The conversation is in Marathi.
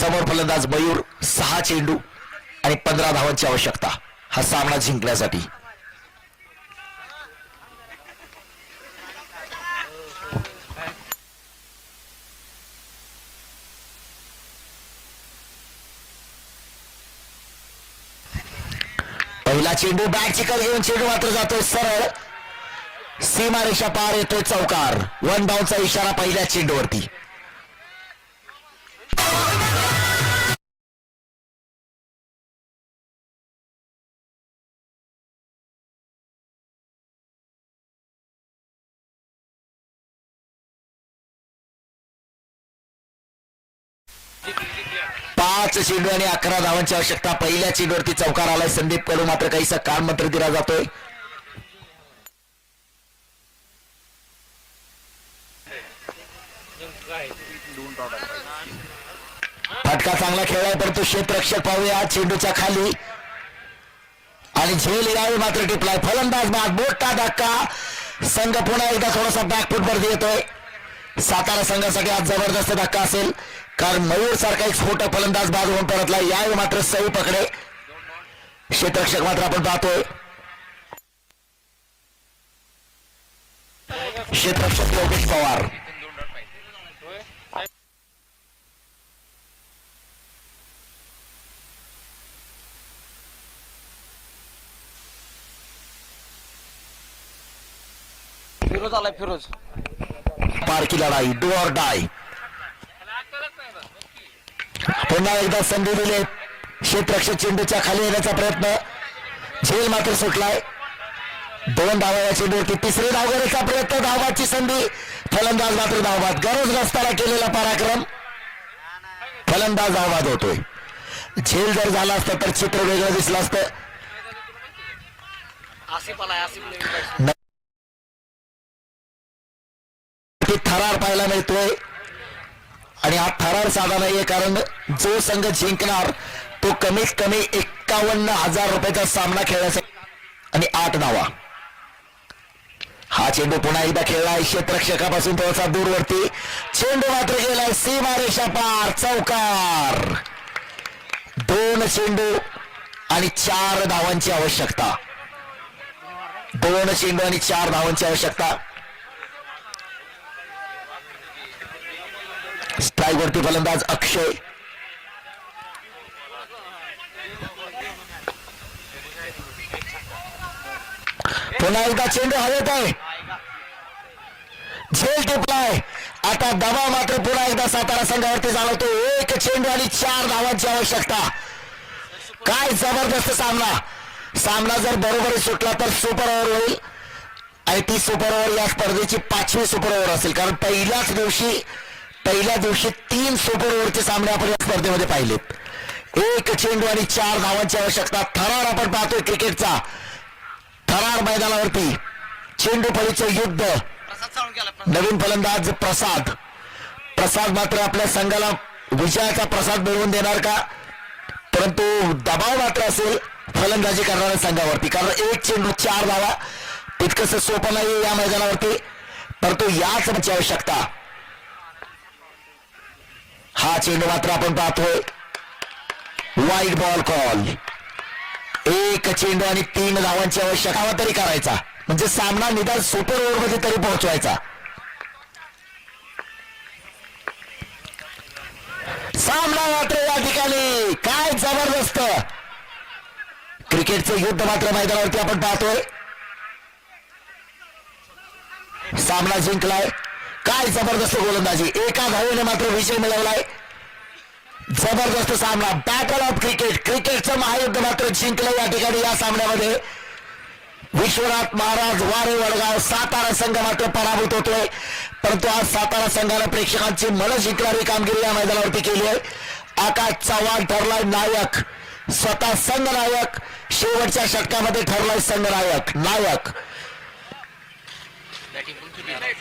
समोर फलंदाज मयूर सहा चेंडू आणि पंधरा धावांची आवश्यकता. हा सामना जिंकण्यासाठी. पहिला चेंडू बॅट चिकल घेऊन चेंडू मात्र जातोय सरळ. सीमारेषा पार येतोय चौकार. वन डाऊनचा इशारा पहिल्या चेंडूवरती. पाच चेंडू आणि अकरा धावांची आवश्यकता. पहिल्या चेंडूवरती चौकार आलाय संदीप कडू. मात्र काहीसा काम मंत्र दिला जातोय. फटका चांगला खेळलाय परंतु क्षेत्ररक्षक पाहूया चेंडूच्या खाली. आणि झेल यावे मात्र टिपलाय. फलंदाज बाद मोठा धक्का. संघ पुन्हा एकदा थोडासा बॅकफुट वरती येतोय. सातारा संघासाठी आज जबरदस्त धक्का असेल. कारण मयूर सारखा एक स्फोटक फलंदाज बाद होऊन परतला. यावेळी मात्र सई पकडे. क्षेत्ररक्षक मात्र आपण पाहतोय. क्षेत्ररक्षक योगेश पवार. फिरोज आलाय फिरोज. पार की लढाई. डू ऑर डाय पुन्हा एकदा संधी दिले. क्षेत्रक्षक चेंडूच्या खाली येण्याचा प्रयत्न. झेल मात्र सुटलाय. दोन धावा या चेंडूवरती तिसरी धाव घेण्याचा प्रयत्न. धावाची संधी. फलंदाज मात्र धावबाद गरज नसताना केलेला पराक्रम. फलंदाज धावबाद होतोय. झेल जर झाला असता तर चित्र वेगळं दिसलं असतं. थरार पाहायला मिळतोय. आणि हा फरार साधा नाहीये कारण जो संघ जिंकणार तो कमीत कमी एक्कावन्न हजार रुपयाचा सामना खेळण्यासाठी आणि आठ धावा. हा चेंडू पुन्हा एकदा खेळलाय क्षेत्ररक्षकापासून थोडासा दूरवरती. चेंडू मात्र गेलाय सीमारेषा पार चौकार. दोन चेंडू आणि चार धावांची आवश्यकता. दोन चेंडू आणि चार धावांची आवश्यकता. स्ट्राईक वरती फलंदाज अक्षय. पुन्हा एकदा चेंडू हवेत आहे. झेल टिपलाय. आता दबाव मात्र पुन्हा एकदा सातारा संघावरती जाणवतो. एक चेंडू आणि चार धावांची आवश्यकता. काय जबरदस्त सामना. सामना जर बरोबरी सुटला तर सुपर ओव्हर होईल. आणि ती सुपर ओव्हर या स्पर्धेची पाचवी सुपर ओव्हर असेल. कारण पहिल्याच दिवशी पहिल्या दिवशी तीन सुपर ओव्हरचे सामने आपण या स्पर्धेमध्ये पाहिलेत एक चेंडू आणि चार धावांची आवश्यकता. थरार आपण पाहतोय क्रिकेटचा. थरार मैदानावरती चेंडू फळीचं युद्ध. नवीन फलंदाज प्रसाद. प्रसाद मात्र आपल्या संघाला विजयाचा प्रसाद मिळवून देणार का? परंतु दबाव मात्र असेल फलंदाजी करणाऱ्या संघावरती. कारण एक चेंडू चार धावा. तितकस सोपं नाही या मैदानावरती. परंतु याच आवश्यकता. हा चेंडू मात्र आपण पाहतोय. वाईट बॉल कॉल एक चेंडू आणि तीन धावांची आवश्यकता तरी करायचा. म्हणजे सामना निदान सुपर ओव्हरमध्ये तरी पोहोचवायचा. सामना मात्र या ठिकाणी. काय जबरदस्त. क्रिकेटचं युद्ध मात्र मैदानावरती आपण पाहतोय. सामना जिंकलाय. काय जबरदस्त गोलंदाजी. एका धावेने मात्र विजय मिळवलाय. जबरदस्त सामना. बॅटल ऑफ क्रिकेट क्रिकेटचं महायुद्ध मात्र जिंकलं या ठिकाणी या सामन्यामध्ये. विश्वनाथ महाराज वारे वडगाव सातारा संघ मात्र पराभूत होतोय. परंतु आज सातारा संघानं प्रेक्षकांची मन जिंकणारी कामगिरी या मैदानावरती केली आहे. आकाश चव्हाण ठरलाय नायक. स्वतः संघ नायक शेवटच्या षटकामध्ये ठरलाय संघ नायक नायक.